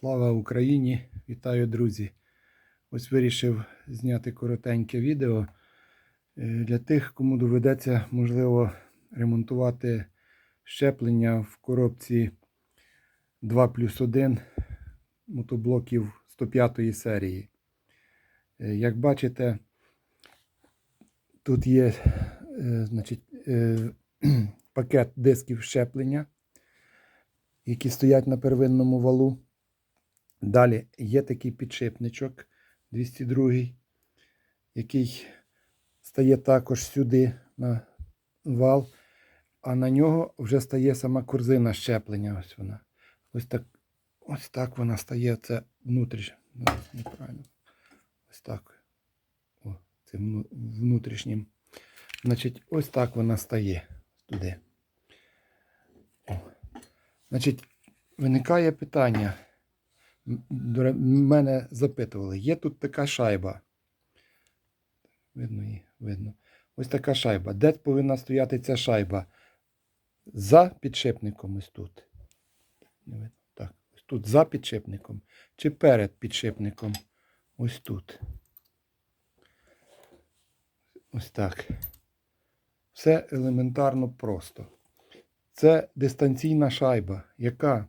Слава Україні! Вітаю, друзі! Ось вирішив зняти коротеньке відео е, для тих, кому доведеться, можливо, ремонтувати щеплення в коробці 2 плюс 1 мотоблоків 105 серії. Е, Як бачите, тут є е, значить, пакет дисків щеплення, які стоять на первинному валу. Далі є такий підшипничок 202, який стає також сюди на вал, а на нього вже стає сама корзина щеплення. Ось вона. Ось так, ось так вона стає. Це внутрішнє. Неправильно. Ось так. О, це внутрішнім. Значить, ось так вона стає туди. О. Значить, виникає питання. Мене запитували, є тут така шайба. Видно її, видно. Ось така шайба. Де повинна стояти ця шайба? За підшипником ось тут. Так, ось тут за підшипником. Чи перед підшипником? Ось тут. Ось так. Все елементарно просто. Це дистанційна шайба, яка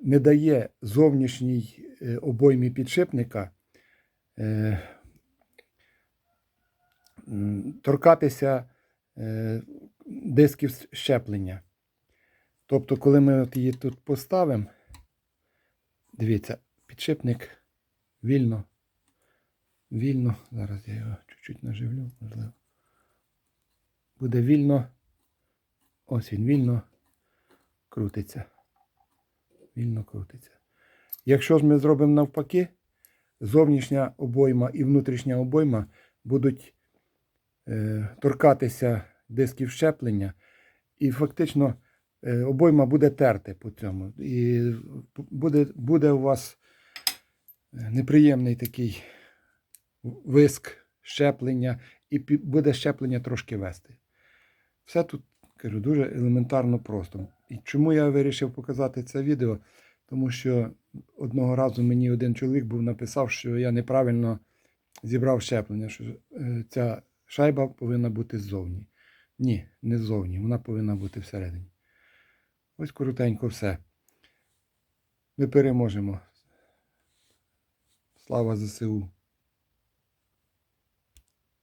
не дає зовнішній е, обоймі підшипника е, торкатися е, дисків щеплення. Тобто, коли ми от її тут поставимо, дивіться, підшипник вільно, вільно, зараз я його чуть-чуть наживлю, можливо. Буде вільно, ось він вільно крутиться вільно крутиться. Якщо ж ми зробимо навпаки, зовнішня обойма і внутрішня обойма будуть е, торкатися дисків щеплення, і фактично е, обойма буде терти по цьому. І буде, буде у вас е, неприємний такий виск щеплення, і буде щеплення трошки вести. Все тут кажу дуже елементарно просто. І чому я вирішив показати це відео? Тому що одного разу мені один чоловік був написав, що я неправильно зібрав щеплення, що е, ця шайба повинна бути ззовні. Ні, не ззовні, вона повинна бути всередині. Ось коротенько все. Ми переможемо. Слава ЗСУ!